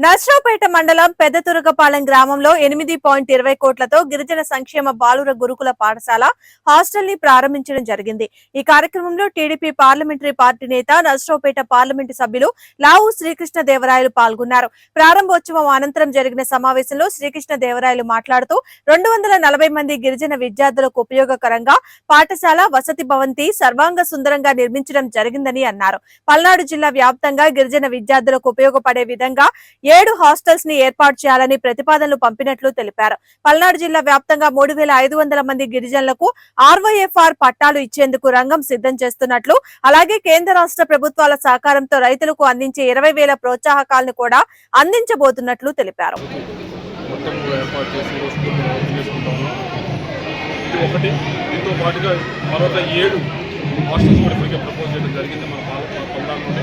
నర్సరావుపేట మండలం పెద్దతురకపాలెం గ్రామంలో ఎనిమిది పాయింట్ ఇరవై కోట్లతో గిరిజన సంక్షేమ బాలుర గురుకుల పాఠశాల హాస్టల్ని ప్రారంభించడం జరిగింది. ఈ కార్యక్రమంలో టీడీపీ పార్లమెంటరీ పార్టీ నేత నర్సరావుపేట పార్లమెంటు సభ్యులు లావు శ్రీకృష్ణ దేవరాయలు పాల్గొన్నారు. ప్రారంభోత్సవం అనంతరం జరిగిన సమావేశంలో శ్రీకృష్ణ దేవరాయలు మాట్లాడుతూ రెండు వందల నలభై మంది గిరిజన విద్యార్థులకు ఉపయోగకరంగా పాఠశాల వసతి భవంతి సర్వాంగ సుందరంగా నిర్మించడం జరిగిందని అన్నారు. పల్నాడు జిల్లా వ్యాప్తంగా గిరిజన విద్యార్థులకు ఉపయోగపడే విధంగా ఏడు హాస్టల్స్ని ఏర్పాటు చేయాలని ప్రతిపాదనలు పంపినట్లు తెలిపారు. పల్నాడు జిల్లా వ్యాప్తంగా మూడు వేల ఐదు వందల మంది గిరిజనులకు ఆర్వైఎఫ్ఆర్ పట్టాలు ఇచ్చేందుకు రంగం సిద్ధం చేస్తున్నట్లు అలాగే కేంద్ర రాష్ట్ర ప్రభుత్వాల సహకారంతో రైతులకు అందించే ఇరవై వేల ప్రోత్సాహకాలను కూడా అందించబోతున్నట్లు తెలిపారు. ఒకటి దీంతో పాటుగా మరొక ఏడు హాస్టల్స్ కూడా ఇప్పటికే ప్రపోజ్ చేయడం జరిగింది. మన పాల నుండి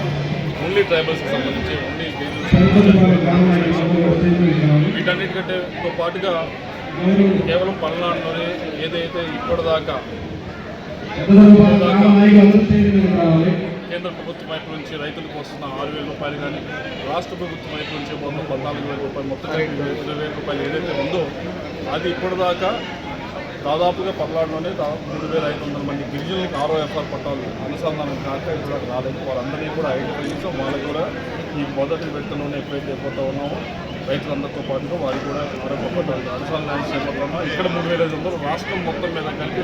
ఓన్లీ ట్రైబల్స్కి సంబంధించి వీటన్నిటికంటే పాటుగా కేవలం పల్నాడులోనే ఏదైతే ఇప్పటిదాకా కేంద్ర ప్రభుత్వం వైపు నుంచి రైతులకు వస్తున్న ఆరు వేల రూపాయలు కానీ రాష్ట్ర ప్రభుత్వం వైపు నుంచి మొత్తం పద్నాలుగు వేల రూపాయలు మొత్తం ఇరవై వేల రూపాయలు ఏదైతే ఉందో అది ఇప్పటిదాకా దాదాపుగా పల్నాడులోనే దాదాపు మూడు వేల ఐదు వందల మంది గిరిజనులకు ఆరో ఎఫ్ఆర్ పట్టాలు అనుసంధానం కాక ఇక్కడ రాలేదు వాళ్ళందరినీ కూడా ఐడెంటిఫై చేసాం వాళ్ళకి కూడా ఈ మొదటి విడతలోనే ఎప్పుడైతే పోతా ఉన్నామో రైతులందరితో పాటుగా వారికి కూడా మరొక పట్టాలు అనుసంధానం చేపడుతున్నాం ఇక్కడ మూడు వేల ఐదు వందలు రాష్ట్రం మొత్తం మీద కలిపి